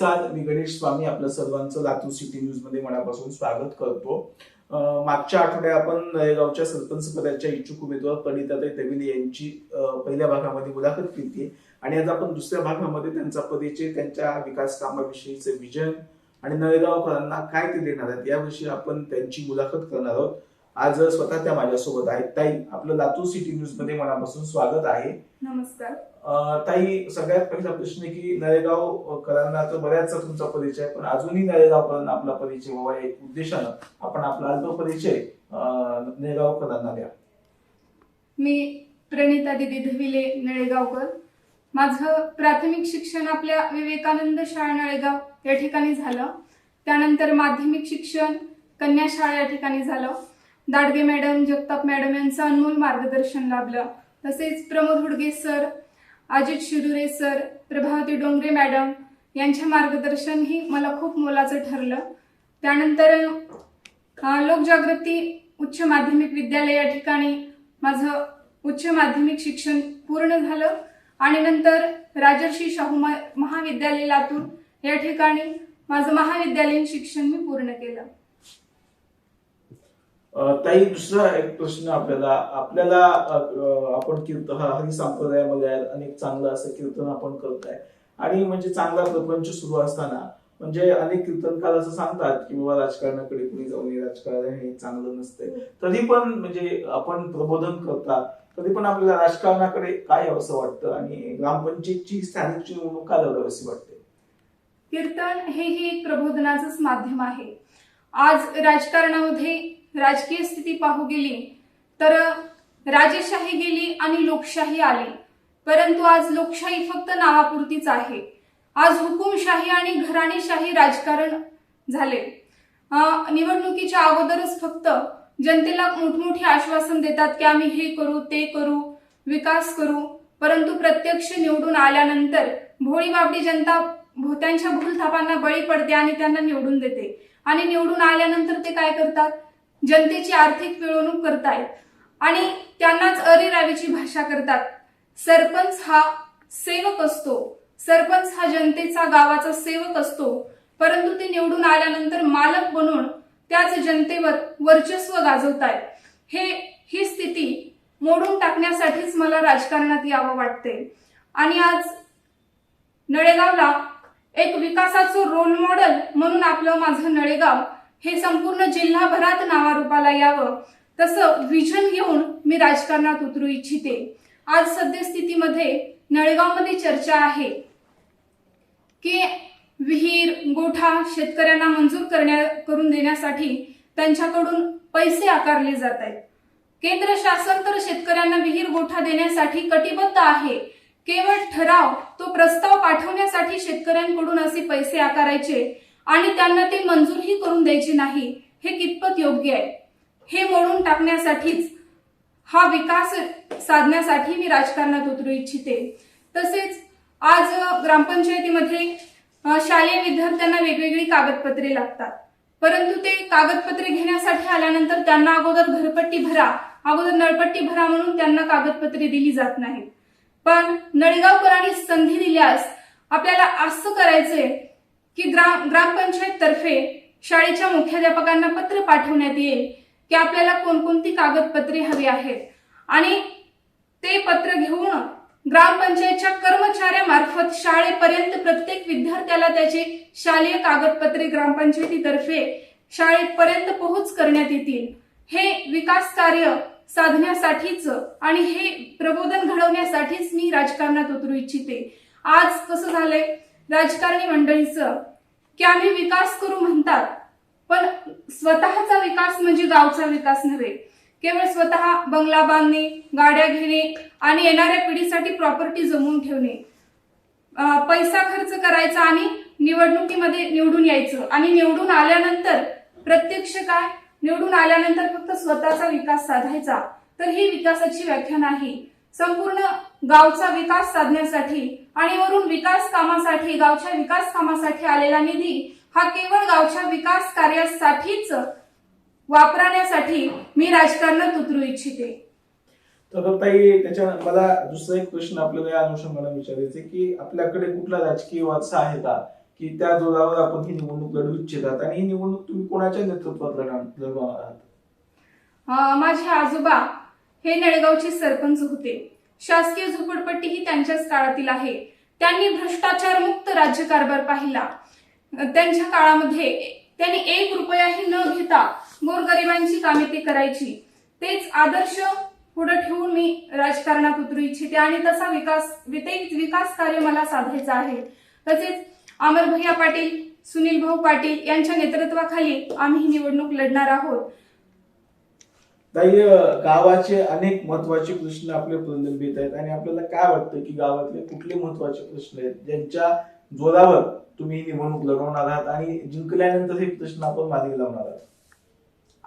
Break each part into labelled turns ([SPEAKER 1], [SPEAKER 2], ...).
[SPEAKER 1] नमस्कार मी गणेश स्वामी आपलं सर्वांचं लातूर सिटी न्यूजमध्ये मनापासून स्वागत करतो. मागच्या आठवड्यात आपण नळेगावच्या सरपंच पदाच्या इच्छुक उमेदवार प्रणिताताई तविले यांची पहिल्या भागामध्ये मुलाखत घेतली आणि आज आपण दुसऱ्या भागामध्ये त्यांचा परिचय त्यांच्या विकास कामाविषयीचे विजन आणि नळेगावकरांना काय ते देणार आहेत याविषयी आपण त्यांची मुलाखत करणार आहोत. आज स्वतः त्या माझ्यासोबत आहेत. ताई आपलं लातूर सिटी न्यूजमध्ये मनापासून स्वागत आहे.
[SPEAKER 2] नमस्कार.
[SPEAKER 1] ताई सगळ्यात पहिला प्रश्न की नळेगावकरांना तर बऱ्याचसा तुमचा परिचय पण अजूनही नळेगावकरांना आपला परिचय व्हावा या एक उद्देशानं आपण आपला अल्प परिचय नळेगावकरांना द्या.
[SPEAKER 2] मी प्रणिता दिदी धविले नळेगावकर माझं प्राथमिक शिक्षण आपल्या विवेकानंद शाळा नळेगाव या ठिकाणी झालं. त्यानंतर माध्यमिक शिक्षण कन्या शाळा या ठिकाणी झालं. दाडगे मॅडम जगताप मॅडम यांचं अनमोल मार्गदर्शन लाभलं. तसेच Pramod Hudge sir Ajit Shirure sir Prabhavati Dongre madam यांच्या मार्गदर्शन ही मला खूप मोलाचं ठरलं. त्यानंतर लोकजागृती उच्च माध्यमिक विद्यालय या ठिकाणी माझं उच्च माध्यमिक शिक्षण पूर्ण झालं. आणि नंतर राजर्षी शाहू महाविद्यालय लातूर या ठिकाणी माझं महाविद्यालयीन शिक्षण मी पूर्ण केलं.
[SPEAKER 1] ताई दुसरा एक प्रश्न आपल्याला आपल्याला आपण कीर्तन हा हरी संप्रदायामध्ये अनेक चांगलं असं कीर्तन आपण करताय. आणि म्हणजे चांगला प्रपंच सुरू असताना म्हणजे अनेक कीर्तनकार असं सांगतात की बाबा राजकारणाकडे कुणी जाऊ नये राजकारण हे चांगलं नसतंय. तरी पण म्हणजे आपण प्रबोधन करता तरी पण आपल्याला राजकारणाकडे काय असं वाटतं? आणि ग्रामपंचायतची स्थानिकची निवडणूक का वाटते?
[SPEAKER 2] कीर्तन हेही एक प्रबोधनाचंच माध्यम आहे. आज राजकारणामध्ये राजकीय स्थिती पाहू गेली तर राजेशाही गेली आणि लोकशाही आली. परंतु आज लोकशाही फक्त नावापुरतीच आहे. आज हुकुमशाही आणि घराणेशाही राजकारण झाले. निवडणुकीच्या अगोदरच फक्त जनतेला मोठमोठी आश्वासन देतात की आम्ही हे करू ते करू विकास करू. परंतु प्रत्यक्ष निवडून आल्यानंतर भोळी बाबडी जनता भोत्यांच्या भूलथापांना बळी पडते आणि त्यांना निवडून देते. आणि निवडून आल्यानंतर ते काय करतात? जनतेची आर्थिक पिळवणूक करतायत. आणि त्यांनाच अरेरावीची भाषा करतात. सरपंच हा सेवक असतो. सरपंच हा जनतेचा गावाचा सेवक असतो. परंतु ते निवडून आल्यानंतर मालक बनून त्याच जनतेवर वर्चस्व गाजवतायत हे ही स्थिती मोडून टाकण्यासाठीच मला राजकारणात यावं वाटते आणि आज नळेगावला एक विकासाचं रोल मॉडेल म्हणून आपलं माझं नळेगाव हे संपूर्ण जिल्हाभरात नावारूपाला यावं. तसं विजन घेऊन मी राजकारणात उतरू इच्छिते. आज सद्यस्थितीमध्ये नळेगावमध्ये चर्चा आहे. की. विहीर गोठा शेतकऱ्यांना मंजूर करण्या करून देण्यासाठी त्यांच्याकडून पैसे आकारले जात आहेत. केंद्र शासन तर शेतकऱ्यांना विहीर गोठा देण्यासाठी कटिबद्ध आहे. केवळ ठराव तो प्रस्ताव पाठवण्यासाठी शेतकऱ्यांकडून असे पैसे आकारायचे. आणि त्यांना ते मंजूरही करून द्यायचे नाही हे कितपत योग्य आहे? हे मोडून टाकण्यासाठीच हा विकास साधण्यासाठी मी राजकारणात उतरू इच्छिते. तसेच आज ग्रामपंचायतीमध्ये शालेय विद्यार्थ्यांना वेगवेगळी कागदपत्रे लागतात. परंतु ते कागदपत्रे घेण्यासाठी आल्यानंतर त्यांना अगोदर घरपट्टी भरा अगोदर नळपट्टी भरा म्हणून त्यांना कागदपत्रे दिली जात नाहीत. पण नळगावकरांनी संधी दिल्यास आपल्याला असं करायचंय की ग्राम ग्रामपंचायत तर्फे शाळेच्या मुख्याध्यापकांना पत्र पाठवण्यात येईल की आपल्याला कोणकोणती कागदपत्रे हवी आहेत. आणि ते पत्र घेऊन ग्रामपंचायतच्या कर्मचाऱ्यामार्फत शाळेपर्यंत प्रत्येक विद्यार्थ्याला त्याचे शालेय कागदपत्रे ग्रामपंचायतीतर्फे शाळेपर्यंत पोहोच करण्यात येतील. हे विकास कार्य साधण्यासाठीच आणि हे प्रबोधन घडवण्यासाठीच मी राजकारणात उतरू इच्छिते. आज कसं झालंय? राजकारणी मंडळीचं की आम्ही विकास करू म्हणतात. पण स्वतःचा विकास म्हणजे गावचा विकास नव्हे. केवळ स्वतः बंगला बांधणे गाड्या घेणे आणि येणाऱ्या पिढीसाठी प्रॉपर्टी जमवून ठेवणे. पैसा खर्च करायचा आणि निवडणुकीमध्ये निवडून यायचं. आणि निवडून आल्यानंतर प्रत्यक्ष काय? निवडून आल्यानंतर फक्त स्वतःचा विकास साधायचा. तर ही विकासाची व्याख्या नाही. संपूर्ण गावचा विकास साधण्यासाठी आणि वरून विकास कामासाठी गावच्या विकास कामासाठी आलेला निधी हा केवळ गावच्या विकास कार्यासाठीच वापरण्यासाठी मी राजकारणात उतरू इच्छिते.
[SPEAKER 1] तर ताई त्याच्या मला दुसरा एक प्रश्न आपल्याला या अनुषंगाने विचारायचे की आपल्याकडे कुठला राजकीय वारसा आहे का? की त्या जोरावर आपण ही निवडणूक लढवू इच्छितात आणि ही निवडणूक तुम्ही कोणाच्या नेतृत्वात लढा- लढवणार आहात?
[SPEAKER 2] माझे आजोबा हे नळगावचे सरपंच होते. शासकीय झोपडपट्टी ही त्यांच्याच काळातील आहे. त्यांनी भ्रष्टाचार मुक्त राज्यकारभार पाहिला. त्यांच्या काळामध्ये त्यांनी एक रुपयाही न घेता गोरगरिबांची कामे ते करायची. तेच आदर्श पुढे ठेवून मी राजकारणात उतरू इच्छिते आणि तसा विकास ते विकास कार्य मला साधायचं आहे. तसेच अमर भैया पाटील सुनील भाऊ पाटील यांच्या नेतृत्वाखाली आम्ही ही निवडणूक लढणार आहोत.
[SPEAKER 1] ताई गावाचे अनेक महत्त्वाचे प्रश्न आपले प्रलंबित आहेत आणि आपल्याला काय वाटतं की गावातले कुठले महत्त्वाचे प्रश्न आहेत? ज्यांच्या जोरावर तुम्ही निवडणूक लढवणार आहात आणि जिंकल्यानंतर हे प्रश्न आपण मागे लावणार आहात.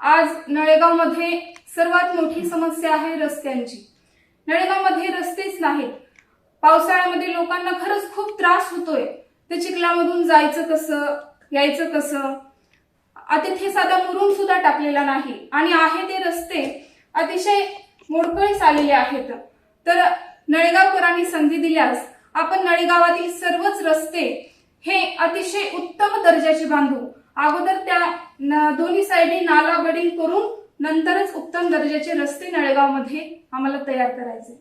[SPEAKER 2] आज नळेगावमध्ये सर्वात मोठी समस्या आहे रस्त्यांची. नळेगावमध्ये रस्तेच नाहीत. पावसाळ्यामध्ये लोकांना खरंच खूप त्रास होतोय. ते चिखलामधून जायचं कसं यायचं कसं? आ- साधा मुरुम सुद्धा टाकलेला नाही. आणि आहे ते रस्ते अतिशय मोडकळीस आलेले आहेत. तर नळेगावकरांनी संधी दिल्यास आपण नळेगावातील सर्वच रस्ते हे अतिशय उत्तम दर्जाचे बांधू. अगोदर त्या दोन्ही साईडनी नाला बडिंग करून नंतरच उत्तम दर्जाचे रस्ते नळेगावमध्ये आम्हाला तयार करायचे.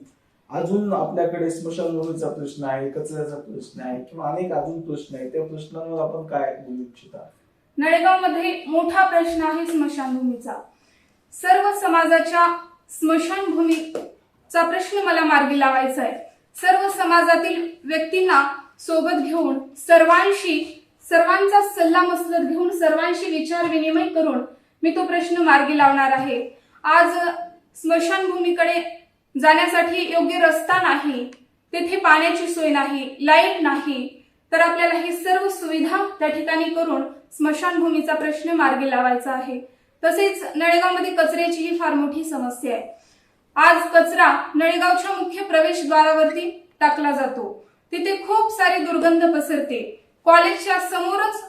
[SPEAKER 1] अजून आपल्याकडे स्मशानभूमीचा प्रश्न आहे कचऱ्याचा प्रश्न आहे किंवा अनेक अजून प्रश्न आहेत. त्या प्रश्नांवर आपण काय बोलू इच्छिता?
[SPEAKER 2] नळेगावमध्ये मोठा प्रश्न आहे स्मशानभूमीचा. सर्व समाजाच्या स्मशानभूमीचा प्रश्न मला मार्गी लावायचा आहे. सर्व समाजातील व्यक्तींना सोबत घेऊन सर्वांशी सर्वांचा सल्ला मसलत घेऊन सर्वांशी विचार विनिमय करून मी तो प्रश्न मार्गी लावणार आहे. आज स्मशानभूमीकडे जाण्यासाठी योग्य रस्ता नाही तेथे पाण्याची सोय नाही लाइट नाही तर आपल्याला ही सर्व सुविधा त्या ठिकाणी करून स्मशानभूमीचा प्रश्न मार्गी लावायचा आहे. तसेच नळेगावमध्ये कचऱ्याची ही फार मोठी समस्या आहे. आज कचरा नळेगावच्या मुख्य प्रवेशद्वारावरती टाकला जातो. तिथे खूप सारी दुर्गंध पसरते. कॉलेजच्या समोरच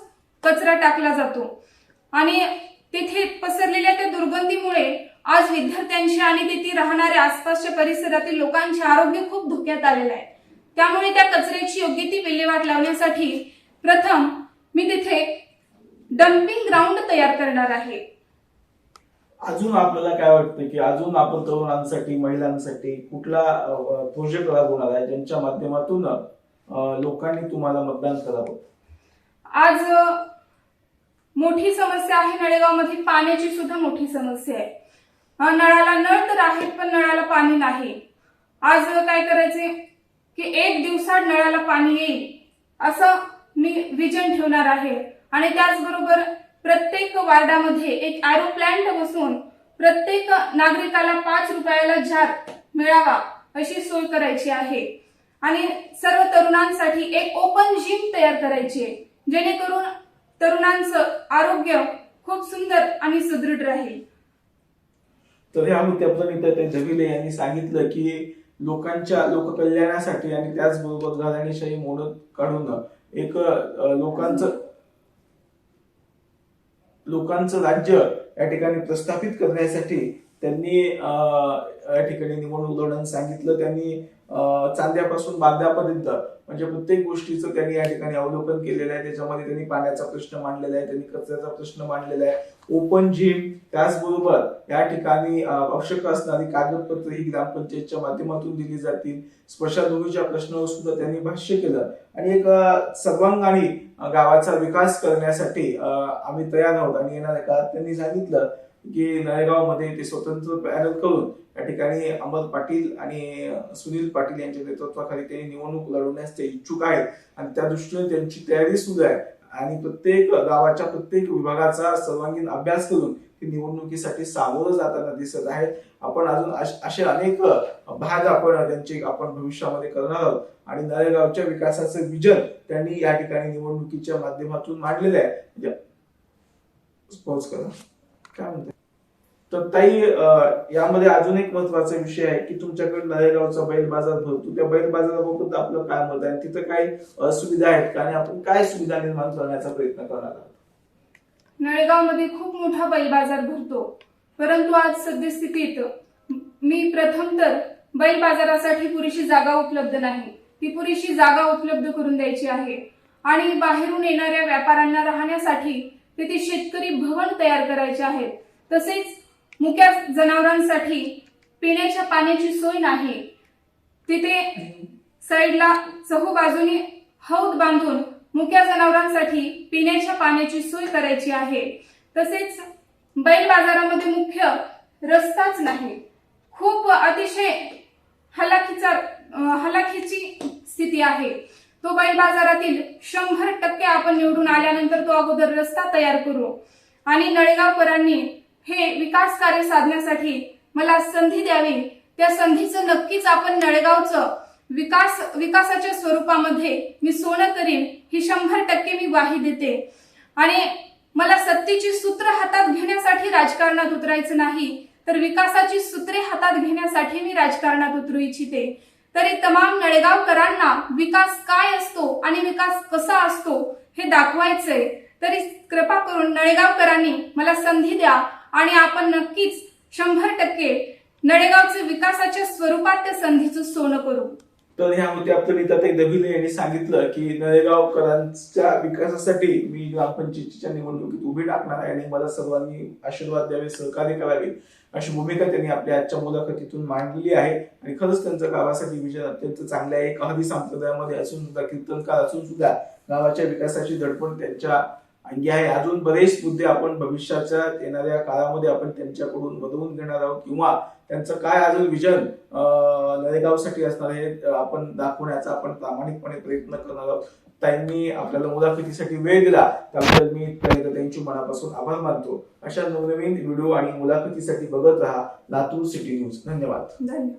[SPEAKER 2] कचरा टाकला जातो. आणि तिथे पसरलेल्या त्या दुर्गंधीमुळे आज विद्यार्थ्यांच्या आणि तिथे राहणाऱ्या आसपासच्या परिसरातील लोकांचे आरोग्य खूप धोक्यात आलेलं आहे. त्यामुळे त्या कचऱ्याची योग्य ती विल्हेवाट लावण्यासाठी प्रथम मी तिथे डम्पिंग ग्राउंड तयार करणार आहे.
[SPEAKER 1] अजून आपल्याला काय वाटतं की अजून आपण तरुणांसाठी महिलांसाठी कुठला प्रोजेक्ट राबवणार आहे? ज्यांच्या माध्यमातून लोकांनी तुम्हाला मतदान करावं?
[SPEAKER 2] आज मोठी समस्या आहे नळेगावमध्ये पाण्याची सुद्धा मोठी समस्या आहे. नळाला नळ तर आहेत पण नळाला पाणी नाही. आज काय करायचे? की एक दिवसात नळाला पाणी येईल असं मी विजन ठेवणार आहे. आणि त्याचबरोबर प्रत्येक वार्डामध्ये एक आरो प्लांट बसून प्रत्येक नागरिकाला पाच रुपयाला जार मिळावा अशी सोय करायची आहे. आणि सर्व तरुणांसाठी एक ओपन जिम तयार करायची आहे जेणेकरून तरुणांचं आरोग्य खूप सुंदर आणि सुदृढ राहील.
[SPEAKER 1] तर हे आम्ही नेते यांनी सांगितलं की लोकांच्या लोककल्याणासाठी आणि त्याचबरोबर घराणेशाही मोडत काढून एक लोकांचं लोकांचं राज्य या ठिकाणी प्रस्थापित करण्यासाठी त्यांनी या ठिकाणी निवडणूक धोरण सांगितलं. त्यांनी चांद्यापासून बांद्यापर्यंत म्हणजे प्रत्येक गोष्टीचं त्यांनी या ठिकाणी अवलोकन केलेलं आहे. त्याच्यामध्ये त्यांनी पाण्याचा प्रश्न मांडलेला आहे त्यांनी कचऱ्याचा प्रश्न मांडलेला आहे. ओपन जिम त्याचबरोबर या ठिकाणी आवश्यक असणारी कागदपत्र ही ग्रामपंचायतच्या माध्यमातून दिली जातील. स्पर्शाभूमीच्या प्रश्नावर सुद्धा त्यांनी भाष्य केलं. आणि एक सर्वांगाणी गावाचा विकास करण्यासाठी आम्ही तयार आहोत. आणि येणाऱ्या काळात त्यांनी सांगितलं की नळेगावमध्ये ते स्वतंत्र पॅनल करून या ठिकाणी अमर पाटील आणि सुनील पाटील यांच्या नेतृत्वाखाली ते निवडणूक लढवण्यास ते इच्छुक आहेत. आणि त्या दृष्टीने त्यांची तयारी सुरू आहे. आणि प्रत्येक गावाच्या प्रत्येक विभागाचा सर्वांगीण अभ्यास करून ते निवडणुकीसाठी सामोरं जाताना दिसत आहे. आपण अजून असे अनेक भाग आपण त्यांचे आपण भविष्यामध्ये करणार आहोत. आणि नळेगावच्या विकासाचं विजन त्यांनी या ठिकाणी निवडणुकीच्या माध्यमातून मांडलेलं आहे. म्हणजे करा. काय म्हणते तर ताई यामध्ये अजून एक महत्त्वाचा विषय आहे की तुमच्याकडे नळेगावचा बैल बाजार भरतो. त्या बैल बाजाराबाबत आपलं काय मत आहे? तिथं काही असुविधा सुविधा आहेत का? आणि आपण काय सुविधा निर्माण करण्याचा प्रयत्न करणार आहोत?
[SPEAKER 2] नळेगावमध्ये खूप मोठा बैल बाजार भरतो. परंतु आज सद्यस्थितीत मी प्रथम तर बैल बाजारासाठी पुरेशी जागा उपलब्ध नाही. ती पुरेशी जागा उपलब्ध करून द्यायची आहे. आणि बाहेरून येणाऱ्या व्यापाऱ्यांना राहण्यासाठी तिथे शेतकरी भवन तयार करायचे आहेत. तसेच मुक्या जनावरांसाठी पिण्याच्या पाण्याची सोय नाही. तिथे साईडला चहू बाजूने हौद बांधून मुक्या जनावरांसाठी पिण्याच्या पाण्याची सोय करायची आहे. तसेच बैल बाजारामध्ये मुख्य रस्ताच नाही. खूप अतिशय हलाखीचा हलाखीची स्थिती आहे. तो बैल बाजारातील शंभर टक्के आपण निवडून आल्यानंतर तो अगोदर रस्ता तयार करू. आणि नळेगावकरांनी हे विकास कार्य साधण्यासाठी मला संधी द्यावी. त्या संधीचं नक्कीच आपण नळेगावचं विकास विकासाच्या स्वरूपामध्ये मी सोनं करीन ही शंभर टक्के मी ग्वाही देते. आणि मला सत्तेची सूत्र हातात घेण्यासाठी राजकारणात उतरायचं नाही तर विकासाची सूत्रे हातात घेण्यासाठी मी राजकारणात उतरू इच्छिते. तरी तमाम नळेगावकरांना विकास काय असतो आणि विकास कसा असतो हे दाखवायचंय. तरी कृपा करून नळेगावकरांनी मला संधी द्या आणि आपण नक्कीच शंभर टक्के नळेगावचे विकासाच्या स्वरूपात त्या संधीचं सोनं करू.
[SPEAKER 1] तर ह्या होत्या प्रणिताताई दबिले यांनी सांगितलं की नळेगावकरांच्या विकासासाठी मी ग्रामपंचायतीच्या निवडणुकीत उभी टाकणार आहे आणि मला सर्वांनी आशीर्वाद द्यावे सहकार्य करावे. अशी भूमिका त्यांनी आपल्या आजच्या मुलाखतीतून मांडलेली आहे. आणि खरंच त्यांचं गावासाठी विजन अत्यंत चांगले आहे. एक अहदी संप्रदायामध्ये असून सुद्धा कीर्तनकार असून सुद्धा गावाच्या विकासाची धडपड त्यांच्या अंगी आहे. अजून बरेच मुद्दे आपण भविष्याच्या येणाऱ्या काळामध्ये आपण त्यांच्याकडून बदलून घेणार आहोत किंवा त्यांचं काय अजून विजन नरेगावसाठी असणार हे आपण दाखवण्याचा आपण प्रामाणिकपणे प्रयत्न करणार आहोत. त्यांनी आपल्याला मुलाखतीसाठी वेळ दिला त्याबद्दल मी त्यांची मनापासून आभार मानतो. अशा नवनवीन व्हिडिओ आणि मुलाखतीसाठी बघत राहा लातूर सिटी न्यूज. धन्यवाद.
[SPEAKER 2] धन्यवाद.